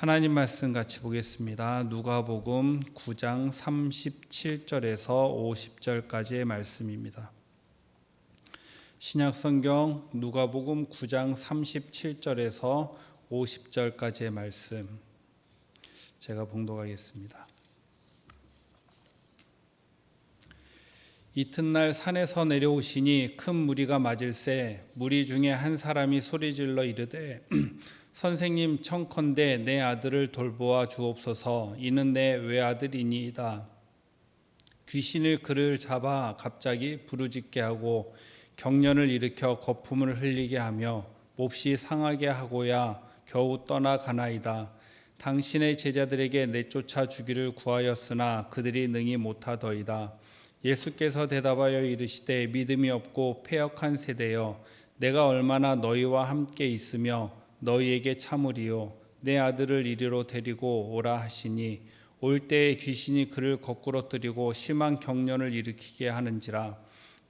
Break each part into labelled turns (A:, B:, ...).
A: 하나님 말씀 같이 보겠습니다. 누가복음 9장 37절에서 50절까지의 말씀입니다. 신약 성경 누가복음 9장 37절에서 50절까지의 말씀 제가 봉독하겠습니다. 이튿날 산에서 내려오시니 큰 무리가 맞을새 무리 중에 한 사람이 소리질러 이르되 선생님 청컨대 내 아들을 돌보아 주옵소서. 이는 내 외아들이니이다. 귀신을 그를 잡아 갑자기 부르짖게 하고 경련을 일으켜 거품을 흘리게 하며 몹시 상하게 하고야 겨우 떠나가나이다. 당신의 제자들에게 내쫓아 주기를 구하였으나 그들이 능히 못하더이다. 예수께서 대답하여 이르시되 믿음이 없고 패역한 세대여 내가 얼마나 너희와 함께 있으며 너희에게 참으리요. 내 아들을 이리로 데리고 오라 하시니 올 때에 귀신이 그를 거꾸로 뜨리고 심한 경련을 일으키게 하는지라.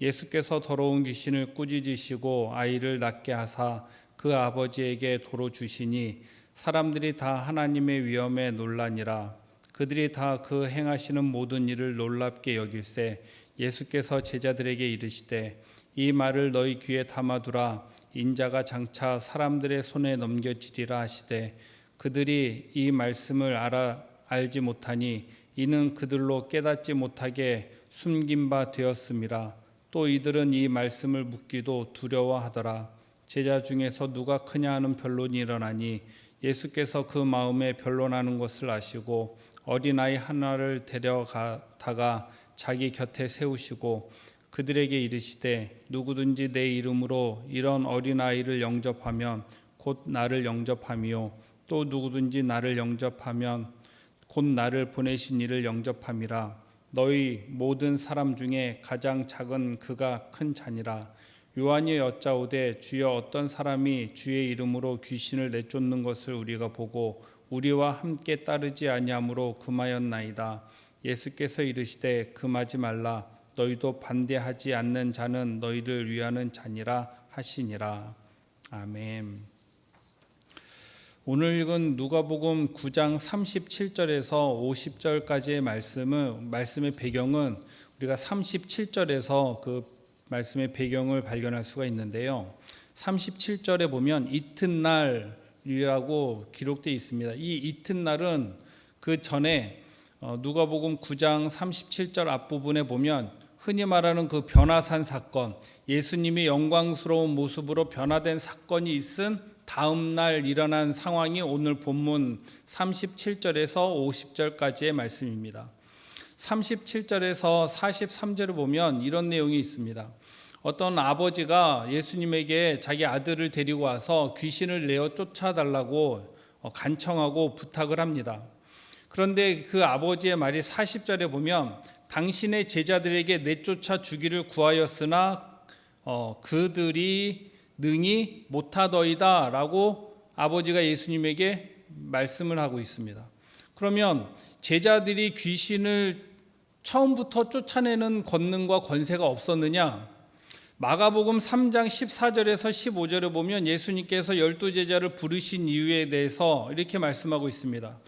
A: 예수께서 더러운 귀신을 꾸짖으시고 아이를 낳게 하사 그 아버지에게 도로 주시니 사람들이 다 하나님의 위엄에 놀라니라. 그들이 다 그 행하시는 모든 일을 놀랍게 여길세. 예수께서 제자들에게 이르시되 이 말을 너희 귀에 담아두라 인자가 장차 사람들의 손에 넘겨지리라 하시되 그들이 이 말씀을 알아 알지 못하니 이는 그들로 깨닫지 못하게 숨긴 바 되었음이라 또 이들은 이 말씀을 묻기도 두려워하더라. 제자 중에서 누가 크냐 하는 변론이 일어나니 예수께서 그 마음에 변론하는 것을 아시고 어린아이 하나를 데려가다가 자기 곁에 세우시고 그들에게 이르시되 누구든지 내 이름으로 이런 어린아이를 영접하면 곧 나를 영접함이요. 또 누구든지 나를 영접하면 곧 나를 보내신 이를 영접함이라. 너희 모든 사람 중에 가장 작은 그가 큰 자니라. 요한이 여짜오되 주여 어떤 사람이 주의 이름으로 귀신을 내쫓는 것을 우리가 보고 우리와 함께 따르지 아니하므로 금하였나이다. 예수께서 이르시되 금하지 말라 너희도 반대하지 않는 자는 너희를 위하는 자니라 하시니라 아멘. 오늘 읽은 누가복음 9장 37절에서 50절까지의 말씀은 말씀의 배경은 우리가 37절에서 그 말씀의 배경을 발견할 수가 있는데요. 37절에 보면 이튿날이라고 기록되어 있습니다. 이 이튿날은 그 전에 어, 누가복음 9장 37절 앞부분에 보면 흔히 말하는 그 변화산 사건, 예수님이 영광스러운 모습으로 변화된 사건이 있은 다음 날 일어난 상황이 오늘 본문 37절에서 50절까지의 말씀입니다. 37절에서 43절을 보면 이런 내용이 있습니다. 어떤 아버지가 예수님에게 자기 아들을 데리고 와서 귀신을 내어 쫓아달라고 간청하고 부탁을 합니다. 그런데 그 아버지의 말이 40절에 보면 당신의 제자들에게 내쫓아 주기를 구하였으나 어, 그들이 능히 못하더이다라고 아버지가 예수님에게 말씀을 하고 있습니다. 그러면 제자들이 귀신을 처음부터 쫓아내는 권능과 권세가 없었느냐? 마가복음 3장 14절에서 15절에 보면 예수님께서 열두 제자를 부르신 이유에 대해서 이렇게 말씀하고 있습니다.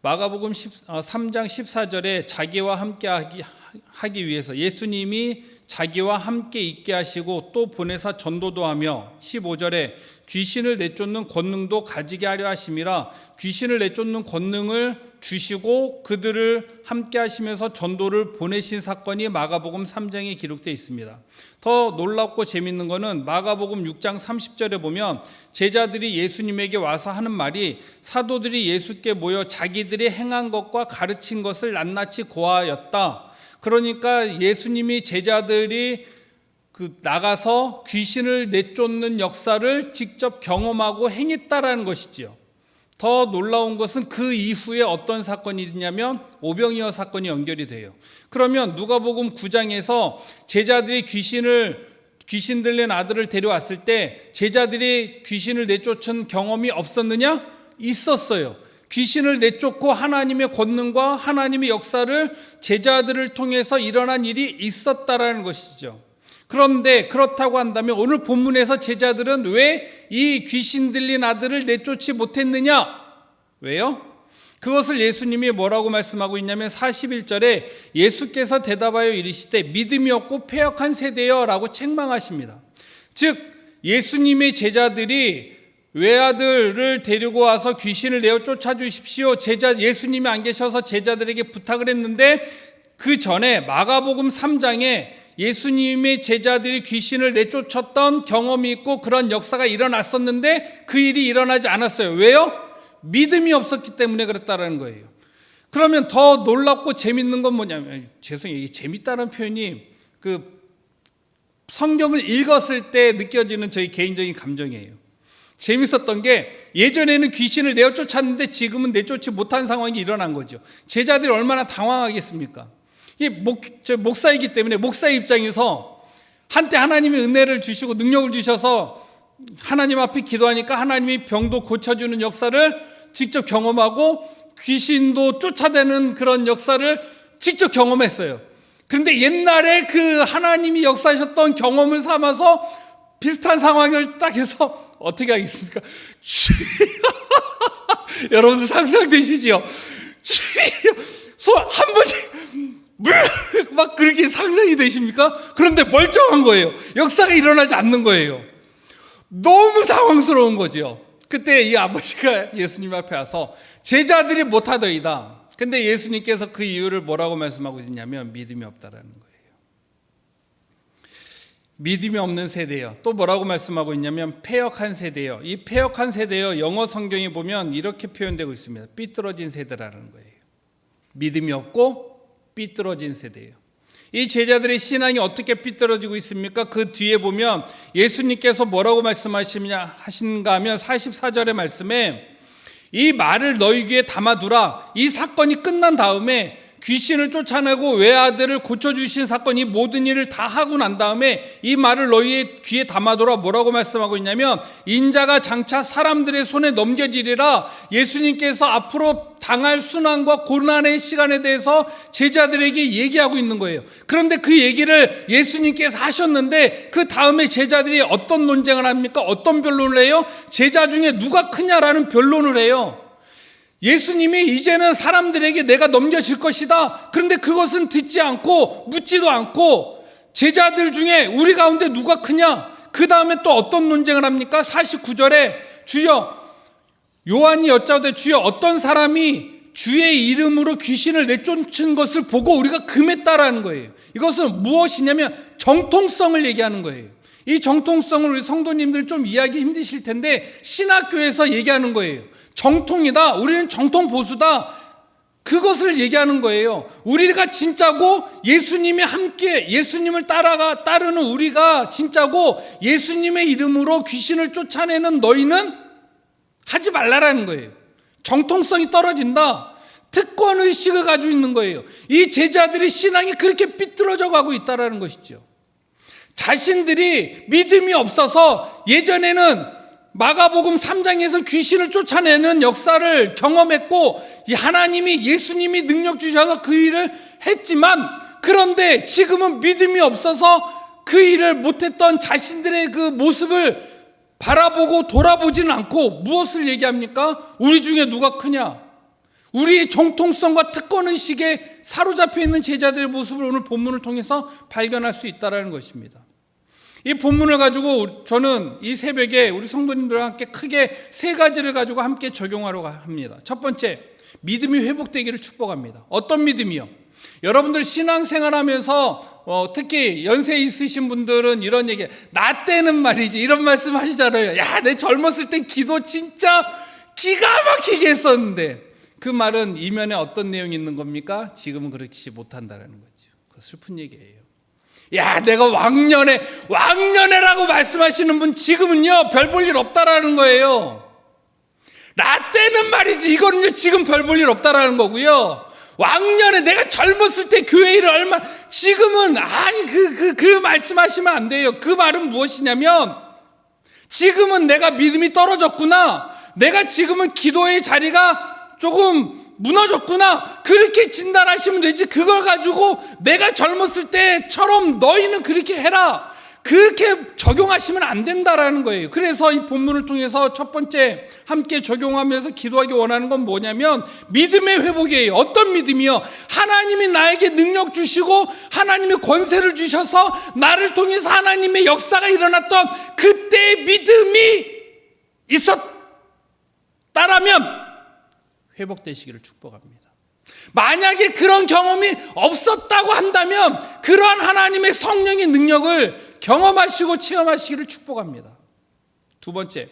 A: 마가복음 3장 14절에 자기와 함께 하기, 하기 위해서 예수님이 자기와 함께 있게 하시고 또 보내사 전도도 하며 15절에 귀신을 내쫓는 권능도 가지게 하려 하심이라 귀신을 내쫓는 권능을 주시고 그들을 함께 하시면서 전도를 보내신 사건이 마가복음 3장에 기록되어 있습니다. 더 놀랍고 재밌는 것은 마가복음 6장 30절에 보면 제자들이 예수님에게 와서 하는 말이 사도들이 예수께 모여 자기들이 행한 것과 가르친 것을 낱낱이 고하였다. 그러니까 예수님이 제자들이 그 나가서 귀신을 내쫓는 역사를 직접 경험하고 행했다라는 것이지요. 더 놀라운 것은 그 이후에 어떤 사건이 있냐면 오병이어 사건이 연결이 돼요. 그러면 누가복음 9장에서 제자들이 귀신을 귀신 들린 아들을 데려왔을 때 제자들이 귀신을 내쫓은 경험이 없었느냐? 있었어요. 귀신을 내쫓고 하나님의 권능과 하나님의 역사를 제자들을 통해서 일어난 일이 있었다라는 것이죠. 그런데 그렇다고 한다면 오늘 본문에서 제자들은 왜 이 귀신 들린 아들을 내쫓지 못했느냐? 왜요? 그것을 예수님이 뭐라고 말씀하고 있냐면 41절에 예수께서 대답하여 이르시되 믿음이 없고 폐역한 세대여 라고 책망하십니다. 즉 예수님의 제자들이 외아들을 데리고 와서 귀신을 내어 쫓아 주십시오. 제자 예수님이 안 계셔서 제자들에게 부탁을 했는데 그 전에 마가복음 3장에 예수님의 제자들이 귀신을 내쫓았던 경험이 있고 그런 역사가 일어났었는데 그 일이 일어나지 않았어요. 왜요? 믿음이 없었기 때문에 그랬다라는 거예요. 그러면 더 놀랍고 재밌는 건 뭐냐면 죄송해요. 이게 재밌다는 표현이 그 성경을 읽었을 때 느껴지는 저희 개인적인 감정이에요. 재밌었던 게 예전에는 귀신을 내어 쫓았는데 지금은 내쫓지 못한 상황이 일어난 거죠. 제자들이 얼마나 당황하겠습니까? 이 목, 저 목사이기 때문에 목사의 입장에서 한때 하나님이 은혜를 주시고 능력을 주셔서 하나님 앞에 기도하니까 하나님이 병도 고쳐주는 역사를 직접 경험하고 귀신도 쫓아내는 그런 역사를 직접 경험했어요. 그런데 옛날에 그 하나님이 역사하셨던 경험을 삼아서 비슷한 상황을 딱 해서 어떻게 하겠습니까? 여러분들 상상되시지요? 소한 번에 막 그렇게 상상이 되십니까? 그런데 멀쩡한 거예요. 역사가 일어나지 않는 거예요. 너무 당황스러운 거죠. 그때 이 아버지가 예수님 앞에 와서 제자들이 못하더이다. 근데 예수님께서 그 이유를 뭐라고 말씀하고 있냐면 믿음이 없다라는 거예요. 믿음이 없는 세대요. 또 뭐라고 말씀하고 있냐면 폐역한 세대요. 이 폐역한 세대요. 영어 성경에 보면 이렇게 표현되고 있습니다. 삐뚤어진 세대라는 거예요. 믿음이 없고 삐뚤어진 세대예요. 이 제자들의 신앙이 어떻게 삐뚤어지고 있습니까? 그 뒤에 보면 예수님께서 뭐라고 말씀하시냐 하신가 하면 44절의 말씀에 이 말을 너희 귀에 담아두라. 이 사건이 끝난 다음에 귀신을 쫓아내고 외아들을 고쳐주신 사건 이 모든 일을 다 하고 난 다음에 이 말을 너희의 귀에 담아둬라 뭐라고 말씀하고 있냐면 인자가 장차 사람들의 손에 넘겨지리라 예수님께서 앞으로 당할 순환과 고난의 시간에 대해서 제자들에게 얘기하고 있는 거예요. 그런데 그 얘기를 예수님께서 하셨는데 그 다음에 제자들이 어떤 논쟁을 합니까? 어떤 변론을 해요? 제자 중에 누가 크냐라는 변론을 해요. 예수님이 이제는 사람들에게 내가 넘겨질 것이다. 그런데 그것은 듣지 않고 묻지도 않고 제자들 중에 우리 가운데 누가 크냐? 그 다음에 또 어떤 논쟁을 합니까? 49절에 주여 요한이 여짜오되 주여 어떤 사람이 주의 이름으로 귀신을 내쫓은 것을 보고 우리가 금했다라는 거예요. 이것은 무엇이냐면 정통성을 얘기하는 거예요. 이 정통성을 우리 성도님들 좀 이해하기 힘드실 텐데 신학교에서 얘기하는 거예요. 정통이다. 우리는 정통 보수다. 그것을 얘기하는 거예요. 우리가 진짜고 예수님이 함께 예수님을 따라가 따르는 우리가 진짜고 예수님의 이름으로 귀신을 쫓아내는 너희는 하지 말라라는 거예요. 정통성이 떨어진다. 특권 의식을 가지고 있는 거예요. 이 제자들의 신앙이 그렇게 삐뚤어져 가고 있다라는 것이죠. 자신들이 믿음이 없어서 예전에는 마가복음 3장에서 귀신을 쫓아내는 역사를 경험했고 하나님이 예수님이 능력 주셔서 그 일을 했지만 그런데 지금은 믿음이 없어서 그 일을 못했던 자신들의 그 모습을 바라보고 돌아보지는 않고 무엇을 얘기합니까? 우리 중에 누가 크냐? 우리의 정통성과 특권의식에 사로잡혀 있는 제자들의 모습을 오늘 본문을 통해서 발견할 수 있다는 것입니다. 이 본문을 가지고 저는 이 새벽에 우리 성도님들과 함께 크게 세 가지를 가지고 함께 적용하려 합니다. 첫 번째, 믿음이 회복되기를 축복합니다. 어떤 믿음이요? 여러분들 신앙생활 하면서 어, 특히 연세 있으신 분들은 이런 얘기, 나 때는 말이지, 이런 말씀 하시잖아요. 야, 내 젊었을 때 기도 진짜 기가 막히게 했었는데, 그 말은 이면에 어떤 내용이 있는 겁니까? 지금은 그렇지 못한다는 거죠. 그 슬픈 얘기예요. 야, 내가 왕년에, 왕년에라고 말씀하시는 분 지금은요, 별 볼 일 없다라는 거예요. 나 때는 말이지, 이거는요, 지금 별 볼 일 없다라는 거고요. 왕년에 내가 젊었을 때 교회 일을 얼마, 지금은, 아니, 그, 그, 그 말씀하시면 안 돼요. 그 말은 무엇이냐면, 지금은 내가 믿음이 떨어졌구나. 내가 지금은 기도의 자리가 조금 무너졌구나. 그렇게 진단하시면 되지. 그걸 가지고 내가 젊었을 때처럼 너희는 그렇게 해라. 그렇게 적용하시면 안 된다라는 거예요. 그래서 이 본문을 통해서 첫 번째 함께 적용하면서 기도하기 원하는 건 뭐냐면 믿음의 회복이에요. 어떤 믿음이요? 하나님이 나에게 능력 주시고 하나님이 권세를 주셔서 나를 통해서 하나님의 역사가 일어났던 그때의 믿음이 있었다라면 회복되시기를 축복합니다. 만약에 그런 경험이 없었다고 한다면 그러한 하나님의 성령의 능력을 경험하시고 체험하시기를 축복합니다. 두 번째,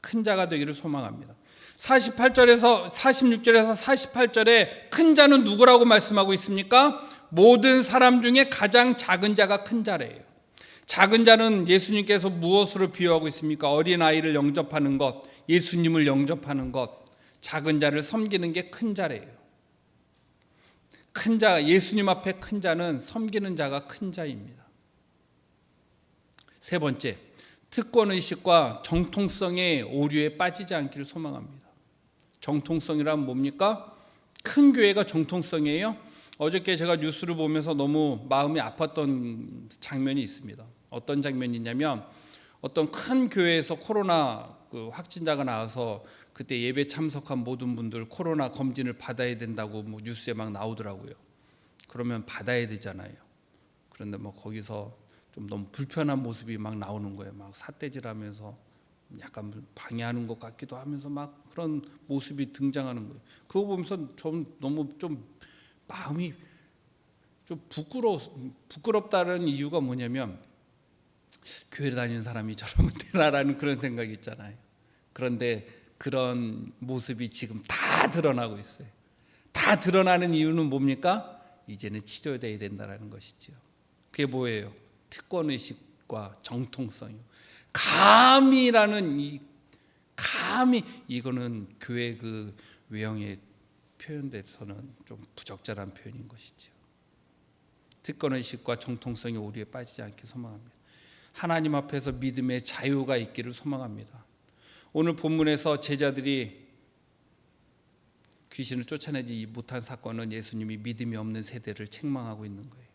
A: 큰 자가 되기를 소망합니다. 48절에서 46절에서 48절에 큰 자는 누구라고 말씀하고 있습니까? 모든 사람 중에 가장 작은 자가 큰 자래요. 작은 자는 예수님께서 무엇으로 비유하고 있습니까? 어린 아이를 영접하는 것, 예수님을 영접하는 것, 작은 자를 섬기는 게 큰 자래요. 큰 자, 예수님 앞에 큰 자는 섬기는 자가 큰 자입니다. 세 번째, 특권 의식과 정통성의 오류에 빠지지 않기를 소망합니다. 정통성이란 뭡니까? 큰 교회가 정통성이에요. 어저께 제가 뉴스를 보면서 너무 마음이 아팠던 장면이 있습니다. 어떤 장면이냐면 어떤 큰 교회에서 코로나 그 확진자가 나와서 그때 예배 참석한 모든 분들 코로나 검진을 받아야 된다고 뭐 뉴스에 막 나오더라고요. 그러면 받아야 되잖아요. 그런데 뭐 거기서 좀 너무 불편한 모습이 막 나오는 거예요. 막 삿대질하면서 약간 방해하는 것 같기도 하면서 막 그런 모습이 등장하는 거예요. 그거 보면서 좀 너무 좀 마음이 좀 부끄러 부끄럽다는 이유가 뭐냐면 교회 다니는 사람이 저러면 되나라는 그런 생각이 있잖아요. 그런데 그런 모습이 지금 다 드러나고 있어요. 다 드러나는 이유는 뭡니까? 이제는 치료돼야 된다라는 것이죠. 그게 뭐예요? 특권 의식과 정통성이요. 감이라는 이 감이 이거는 교회 그 외형의 표현돼서는 좀 부적절한 표현인 것이죠. 특권 의식과 정통성이 오류에 빠지지 않게 소망합니다. 하나님 앞에서 믿음의 자유가 있기를 소망합니다. 오늘 본문에서 제자들이 귀신을 쫓아내지 못한 사건은 예수님이 믿음이 없는 세대를 책망하고 있는 거예요.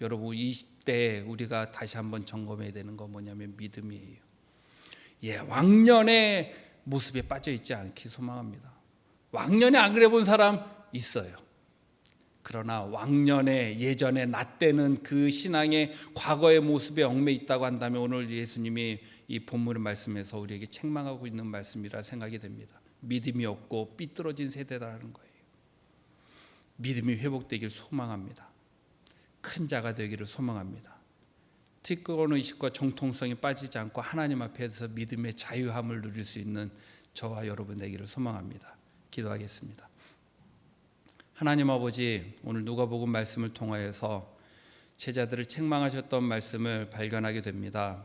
A: 여러분 이 시대에 우리가 다시 한번 점검해야 되는 건 뭐냐면 믿음이에요. 예, 왕년의 모습에 빠져 있지 않기 소망합니다. 왕년에 안 그래 본 사람 있어요. 그러나 왕년에 예전에 나 때는 그 신앙의 과거의 모습에 얽매 있다고 한다면 오늘 예수님이 이 본문의 말씀에서 우리에게 책망하고 있는 말씀이라 생각이 됩니다. 믿음이 없고 삐뚤어진 세대라는 거예요. 믿음이 회복되길 소망합니다. 큰 자가 되기를 소망합니다. 특권 의식과 정통성이 빠지지 않고 하나님 앞에서 믿음의 자유함을 누릴 수 있는 저와 여러분 되기를 소망합니다. 기도하겠습니다. 하나님 아버지 오늘 누가복음 말씀을 통하여서 제자들을 책망하셨던 말씀을 발견하게 됩니다.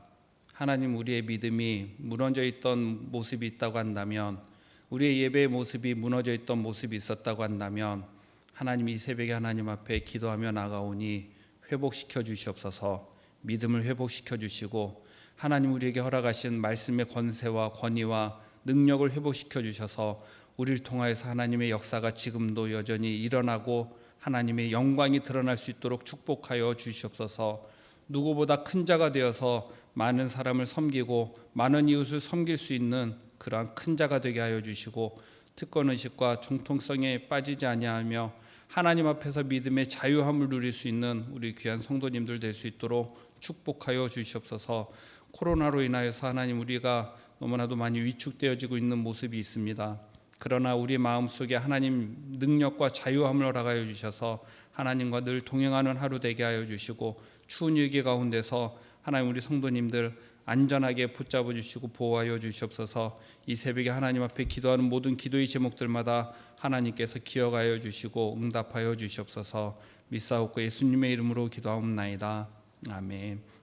A: 하나님 우리의 믿음이 무너져 있던 모습이 있다고 한다면 우리의 예배의 모습이 무너져 있던 모습이 있었다고 한다면 하나님 이 새벽에 하나님 앞에 기도하며 나가오니 회복시켜 주시옵소서 믿음을 회복시켜 주시고 하나님 우리에게 허락하신 말씀의 권세와 권위와 능력을 회복시켜 주셔서 우리를 통하여서 하나님의 역사가 지금도 여전히 일어나고 하나님의 영광이 드러날 수 있도록 축복하여 주시옵소서 누구보다 큰 자가 되어서 많은 사람을 섬기고 많은 이웃을 섬길 수 있는 그러한 큰 자가 되게 하여 주시고 특권 의식과 정통성에 빠지지 아니하며 하나님 앞에서 믿음의 자유함을 누릴 수 있는 우리 귀한 성도님들 될 수 있도록 축복하여 주시옵소서. 코로나로 인하여서 하나님 우리가 너무나도 많이 위축되어지고 있는 모습이 있습니다. 그러나 우리 마음속에 하나님 능력과 자유함을 허락하여 주셔서 하나님과 늘 동행하는 하루 되게 하여 주시고 추운 일기 가운데서 하나님 우리 성도님들 안전하게 붙잡아 주시고 보호하여 주시옵소서. 이 새벽에 하나님 앞에 기도하는 모든 기도의 제목들마다 하나님께서 기억하여 주시고 응답하여 주시옵소서. 믿사옵고 예수님의 이름으로 기도하옵나이다. 아멘.